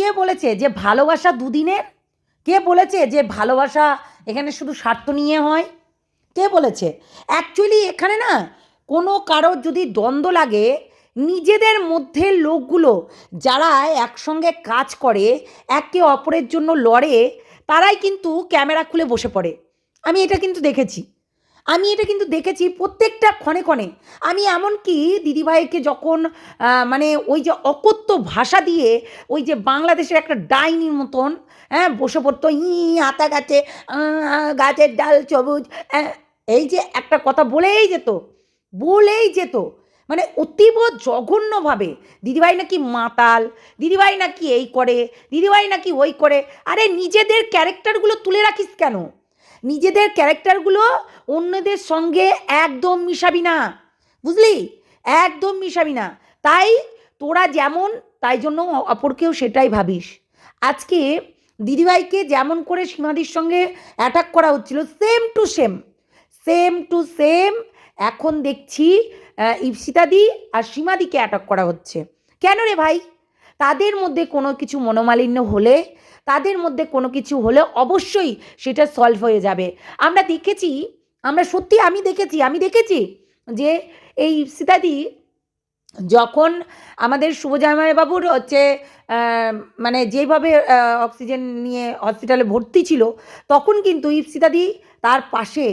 কে বলেছে যে ভালোবাসা দুদিনের? কে বলেছে যে ভালোবাসা এখানে শুধু স্বার্থ নিয়ে হয়? কে বলেছে? অ্যাকচুয়ালি এখানে না কোনো কারোর যদি দ্বন্দ্ব লাগে, নিজেদের মধ্যে লোকগুলো যারা একসঙ্গে কাজ করে, একে অপরের জন্য লড়ে, তারাই কিন্তু ক্যামেরা খুলে বসে পড়ে। আমি এটা কিন্তু দেখেছি। আমি এটা কিন্তু দেখেছি প্রত্যেকটা ক্ষণে ক্ষণে। আমি এমনকি দিদিভাইকে যখন মানে ওই যে অকথ্য ভাষা দিয়ে ওই যে বাংলাদেশের একটা ডাইনির মতন হ্যাঁ বসে পড়তো, ই, আতা গাছে গাছের ডাল সবুজ এই যে একটা কথা বলেই যেত বলেই যেত। মানে অতীব জঘন্যভাবে, দিদিভাই নাকি মাতাল, দিদিভাই নাকি এই করে, দিদিভাই নাকি ওই করে, আরে নিজেদের ক্যারেক্টারগুলো তুলে রাখিস কেন? নিজেদের ক্যারেক্টারগুলো অন্যদের সঙ্গে একদম মিশাবি না। বুঝলি? একদম মিশাবি না। তাই তোরা যেমন, তাই জন্য অপরকেও সেটাই ভাবিস। আজকে দিদিভাইকে যেমন করে সীমাদির সঙ্গে অ্যাটাক করা হচ্ছিল same to same same to same এখন দেখছি ইপসিতাদি আর সীমাদিকে অ্যাটাক করা হচ্ছে। কেন রে ভাই? তাদের মধ্যে কোনো কিছু মনোমালিন্য হলে, তাদের মধ্যে কোনো কিছু হলে অবশ্যই সেটা সলভ হয়ে যাবে। আমরা দেখেছি, আমরা সত্যি আমি দেখেছি আমি দেখেছি যে এই সীতাদি যখন আমাদের বাবুর হচ্ছে মানে যেভাবে অক্সিজেন নিয়ে হসপিটালে ভর্তি ছিল, তখন কিন্তু ইপসিতাদি তার পাশে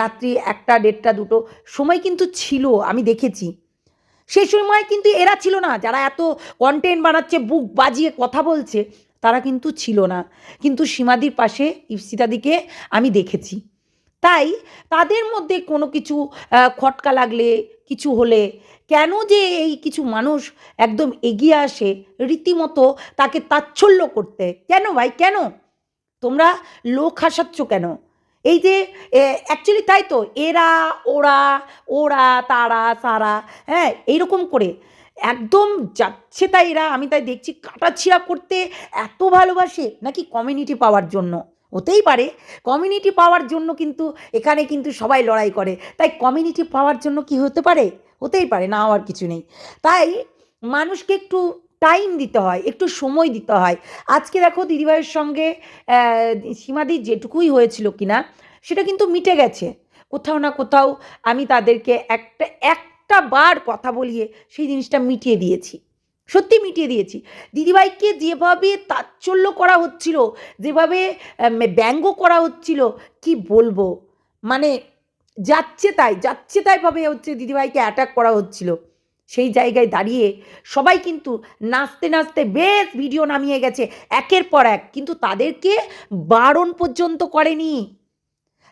রাত্রি একটা, দেড়টা, দুটো সময় কিন্তু ছিল, আমি দেখেছি। সেই সময় কিন্তু এরা ছিল না। যারা এত কন্টেন্ট বানাচ্ছে বুক বাজিয়ে কথা বলছে, তারা কিন্তু ছিল না। কিন্তু সীমাদির পাশে ইপসিতাদিকে আমি দেখেছি। তাই তাদের মধ্যে কোনো কিছু খটকা লাগলে, কিছু হলে, কেন যে এই কিছু মানুষ একদম এগিয়ে আসে, রীতিমতো তাকে তাচ্ছল্য করতে। কেন ভাই? কেন? তোমরা লোক হাসাচ্ছ কেন? এই যে অ্যাকচুয়ালি তাই তো, এরা, ওরা ওরা, তারা, সারা হ্যাঁ এইরকম করে। একদম যাচ্ছে তাই এরা, আমি তাই দেখছি কাটাছিড়া করতে, এত ভালোবাসে, নাকি কমিউনিটি পাওয়ার জন্য? হতেই পারে। কমিউনিটি পাওয়ার জন্য কিন্তু, এখানে কিন্তু সবাই লড়াই করে। তাই কমিউনিটি পাওয়ার জন্য কি হতে পারে? হতেই পারে না হওয়ার কিছু নেই। তাই মানুষকে একটু টাইম দিতে হয় একটু সময় দিতে হয়। আজকে দেখো দিদিভাইয়ের সঙ্গে আহ, সীমাদির যেটুকুই হয়েছিল কিনা সেটা কিন্তু মিটে গেছে। কোথাও না কোথাও আমি তাদেরকে একটা একটা বার কথা বলিয়ে সেই জিনিসটা মিটিয়ে দিয়েছি। সত্যি মিটিয়ে দিয়েছি। দিদিভাইকে যেভাবে তাচ্ছল্য করা হচ্ছিল যেভাবে ব্যঙ্গ করা হচ্ছিল কি বলব? মানে যাচ্ছে তাই যাচ্ছে তাই ভাবে হচ্ছে দিদিভাইকে অ্যাটাক করা হচ্ছিল। সেই জায়গায় দাঁড়িয়ে সবাই কিন্তু নাচতে নাচতে বেশ ভিডিও নামিয়ে গেছে, একের পর এক। কিন্তু তাদেরকে বারণ পর্যন্ত করেনি।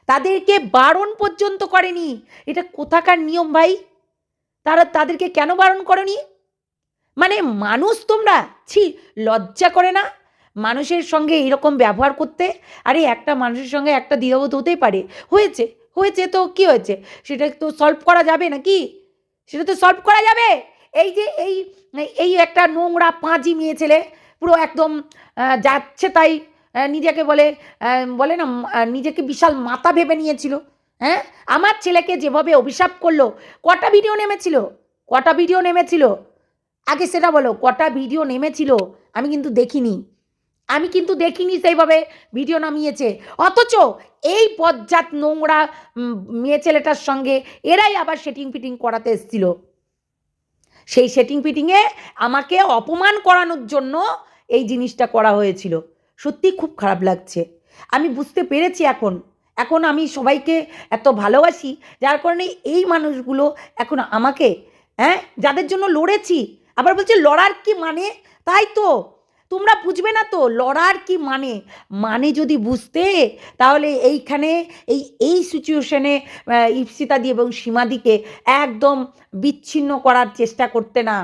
তাদেরকে বারণ পর্যন্ত করেনি। এটা কোথাকার নিয়ম ভাই? তারা তাদেরকে কেন বারণ করেনি? মানে মানুষ তোমরা? ছি, লজ্জা করে না? মানুষের সঙ্গে এরকম ব্যবহার করতে? আরে একটা মানুষের সঙ্গে একটা দ্বিধাবোধ হতেই পারে। হয়েছে হয়েছে তো কি হয়েছে? সেটা তো সলভ করা যাবে নাকি? সেটা তো সলভ করা যাবে। এই যে এই এই একটা নোংরা পাঁজি মেয়ে ছেলে পুরো একদম যাচ্ছে তাই নিজেকে বলে বলে না নিজেকে বিশাল মাথা ভেবে নিয়েছিল। হ্যাঁ? আমার ছেলেকে যেভাবে অভিশাপ করল, কটা ভিডিও নেমেছিল? কটা ভিডিও নেমেছিল? আগে সেটা বলো, কটা ভিডিও নেমেছিল? আমি কিন্তু দেখিনি। আমি কিন্তু দেখিনি সেইভাবে ভিডিও নামিয়েছে। অথচ এই পজ্জাত নোংরা মেয়ে ছেলেটার সঙ্গে এরাই আবার সেটিং ফিটিং করাতে এসেছিল। সেই সেটিং ফিটিংয়ে আমাকে অপমান করানোর জন্য এই জিনিসটা করা হয়েছিল। সত্যি খুব খারাপ লাগছে। আমি বুঝতে পেরেছি এখন। এখন আমি সবাইকে এত ভালোবাসি, যার কারণে এই মানুষগুলো এখন আমাকে হ্যাঁ যাদের জন্য লড়েছি। আবার বলছে, লড়ার কি মানে? তাই তো। তোমরা বুঝবে না তো, লড়ার কি মানে? মানে যদি বুঝতে, তাহলে এইখানে, এই এই সিচুয়েশনে ইপসিতাদি এবং সীমাদিকে একদম বিচ্ছিন্ন করার চেষ্টা করতে না।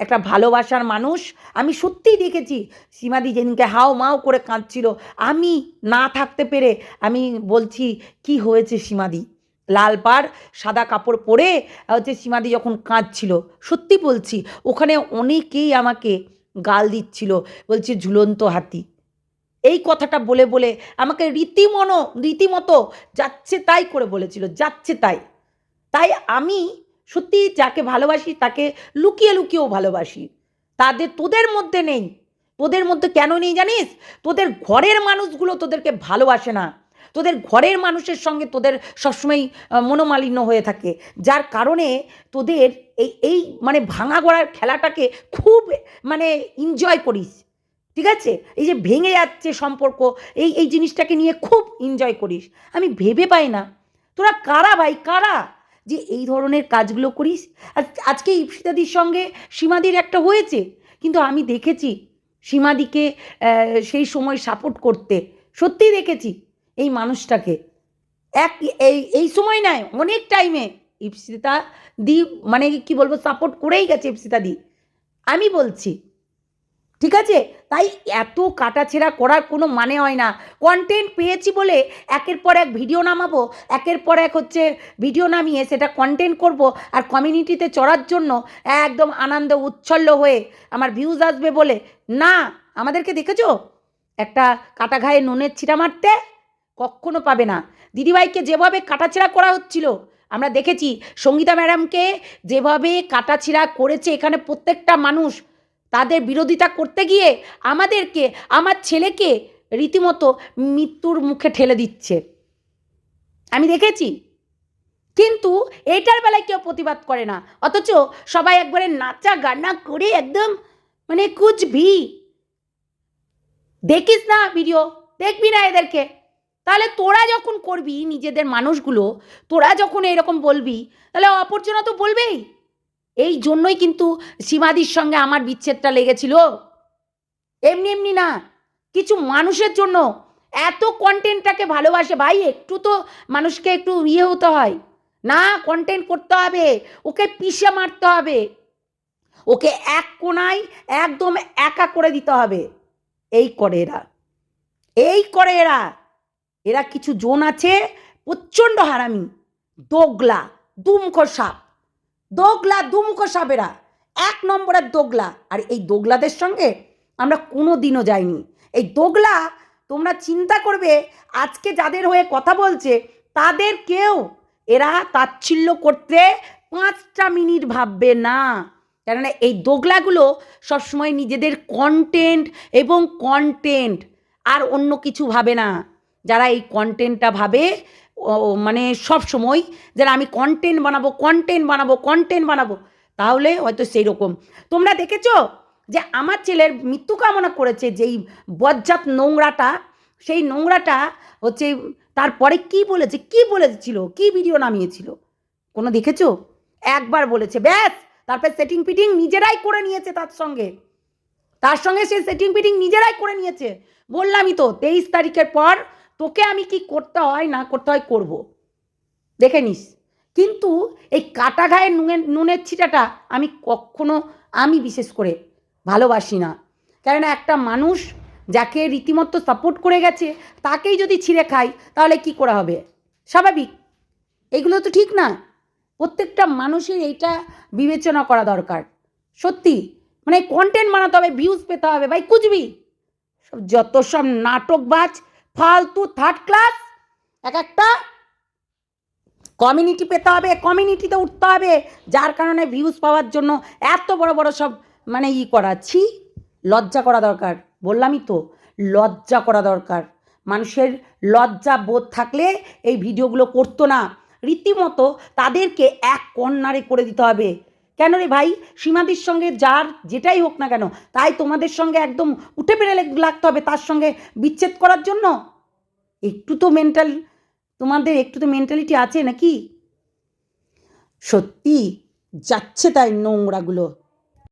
একটা ভালোবাসার মানুষ, আমি সত্যিই দেখেছি, সীমাদি যেদিনকে হাও মাও করে কাঁদছিল, আমি না থাকতে পেরে আমি বলছি, কি হয়েছে সীমাদি? লাল পাড়, সাদা কাপড় পরে, হচ্ছে সীমাদি যখন কাঁদছিল, সত্যি বলছি, ওখানে অনেকেই আমাকে গাল দিচ্ছিল, বলছে, ঝুলন্ত হাতি। এই কথাটা বলে বলে আমাকে রীতিমন, রীতিমতো যাচ্ছে তাই করে বলেছিল, যাচ্ছে তাই। তাই আমি সত্যি যাকে ভালোবাসি তাকে লুকিয়ে লুকিয়েও ভালোবাসি। তাদের, তোদের মধ্যে নেই। তোদের মধ্যে কেন নেই জানিস? তোদের ঘরের মানুষগুলো তোদেরকে ভালোবাসে না। তোদের ঘরের মানুষের সঙ্গে তোদের সবসময় মনোমালিন্য হয়ে থাকে। যার কারণে তোদের এই এই মানে ভাঙা গড়ার খেলাটাকে খুব মানে এনজয় করিস। ঠিক আছে? এই যে ভেঙে যাচ্ছে সম্পর্ক, এই এই জিনিসটাকে নিয়ে খুব এনজয় করিস। আমি ভেবে পাই না। তোরা কারা ভাই, কারা? যে এই ধরনের কাজগুলো করিস। আজ- আজকে ইপসিতাদির সঙ্গে সীমাদির একটা হয়েছে। কিন্তু আমি দেখেছি সীমাদিকে সেই সময় সাপোর্ট করতে। সত্যিই দেখেছি। এই মানুষটাকে। এক, এই এই সময় নয় অনেক টাইমে ইপসিতা দি মানে কি বলব সাপোর্ট করেই গেছে ইপসিতা দি। আমি বলছি, ঠিক আছে? তাই এত কাটাছেড়া করার কোনো মানে হয় না। কন্টেন্ট পেয়েছি বলে একের পর এক ভিডিও নামাবো, একের পর এক হচ্ছে ভিডিও নামিয়ে সেটা কন্টেন্ট করব আর কমিউনিটিতে চড়ার জন্য একদম আনন্দ উচ্ছল্ল হয়ে আমার ভিউজ আসবে বলে। না, আমাদেরকে দেখেছ? একটা কাটা ঘায়ে নুনের ছিটা মারতে। কখনো পাবে না। দিদিভাইকে যেভাবে কাটাছেড়া করা হচ্ছিল, আমরা দেখেছি সঙ্গীতা ম্যাডামকে যেভাবে কাটাছিড়া করেছে এখানে প্রত্যেকটা মানুষ, তাদের বিরোধিতা করতে গিয়ে আমাদেরকে, আমার ছেলেকে রীতিমতো মৃত্যুর মুখে ঠেলে দিচ্ছে। আমি দেখেছি। কিন্তু এটার বেলায় কেউ প্রতিবাদ করে না। অথচ সবাই একবারে নাচা গান্না করে একদম মানে কুচবি। দেখিস না ভিডিও, দেখবি না এদেরকে। তাহলে তোরা যখন করবি নিজেদের মানুষগুলো, তোরা যখন এরকম বলবি, তাহলে অপরজনা তো বলবেই। এই জন্যই কিন্তু সীমাদির সঙ্গে আমার বিচ্ছেদটা লেগেছিল। এমনি এমনি না, কিছু মানুষের জন্য এত কন্টেন্টটাকে ভালোবাসে ভাই, একটু তো মানুষকে একটু ইয়ে হতে হয়। না কন্টেন্ট করতে হবে, ওকে পিষে মারতে হবে। ওকে এক কোনায় একদম একা করে দিতে হবে। এই করে এরা। এই করে এরা। এরা কিছু জোন আছে, প্রচণ্ড হারামি। দোগলা দুমুখো সাপ। দোগলা দুমুখো সাপেরা। এক নম্বরের দোগলা। আর এই দোগলাদের সঙ্গে আমরা কোনো দিনও যাইনি। এই দোগলা, তোমরা চিন্তা করবে, আজকে যাদের হয়ে কথা বলছে, তাদের কেউ এরা তাচ্ছিল্য করতে পাঁচটা মিনিট ভাববে না। কেননা এই দোগলাগুলো সবসময় নিজেদের কন্টেন্ট এবং কন্টেন্ট আর অন্য কিছু ভাবে না। যারা এই কন্টেন্টটা ভাবে মানে সব সময় যারা আমি কন্টেন্ট বানাবো কন্টেন্ট বানাবো কন্টেন্ট বানাবো, তাহলে হয়তো সেই রকম তোমরা দেখেছ যে আমার ছেলের মৃত্যু কামনা করেছে যেই বজ্জাত নোংরাটা, সেই নোংরাটা হচ্ছে তারপরে কি বলেছে, কি বলেছিল, কি ভিডিও নামিয়েছিল? কোনো দেখেছ? একবার বলেছে, ব্যাস! তারপর সেটিং ফিটিং নিজেরাই করে নিয়েছে তার সঙ্গে। তার সঙ্গে সে সেটিং ফিটিং নিজেরাই করে নিয়েছে। বললামই তো, তেইশ তারিখের পর তোকে আমি কি করতে হয়, না করতে হয় করব। দেখে নিস। কিন্তু এই কাটা ঘায়ের নুনের নুনের ছিটাটা আমি কখনো, আমি বিশেষ করে ভালোবাসি না। কেননা একটা মানুষ যাকে রীতিমতো সাপোর্ট করে গেছে, তাকেই যদি ছিঁড়ে খাই তাহলে কি করা হবে? স্বাভাবিক। এগুলো তো ঠিক না। প্রত্যেকটা মানুষের এইটা বিবেচনা করা দরকার। সত্যি। মানে কন্টেন্ট বানাতে হবে ভিউজ পেতে হবে। ভাই কুচবি যত সব নাটকবাজ ফালতু থার্ড ক্লাস এক একটা কমিউনিটি পেতে হবে কমিউনিটিতে উঠতে হবে। যার কারণে ভিউজ পাওয়ার জন্য এত বড় বড় সব মানে ই করাচ্ছি লজ্জা করা দরকার, বললামই তো, লজ্জা করা দরকার। মানুষের লজ্জা বোধ থাকলে এই ভিডিওগুলো করতো না। রীতিমতো তাদেরকে এক কর্নারে করে দিতে হবে। কেন রে ভাই? সীমাদির সঙ্গে যার যেটাই হোক না কেন, তাই তোমাদের সঙ্গে একদম উঠে পেরে লাগতে হবে তার সঙ্গে বিচ্ছেদ করার জন্য? একটু তো মেন্টাল তোমাদের একটু তো মেন্টালিটি আছে নাকি? সত্যি, যাচ্ছে তাই নোংরাগুলো।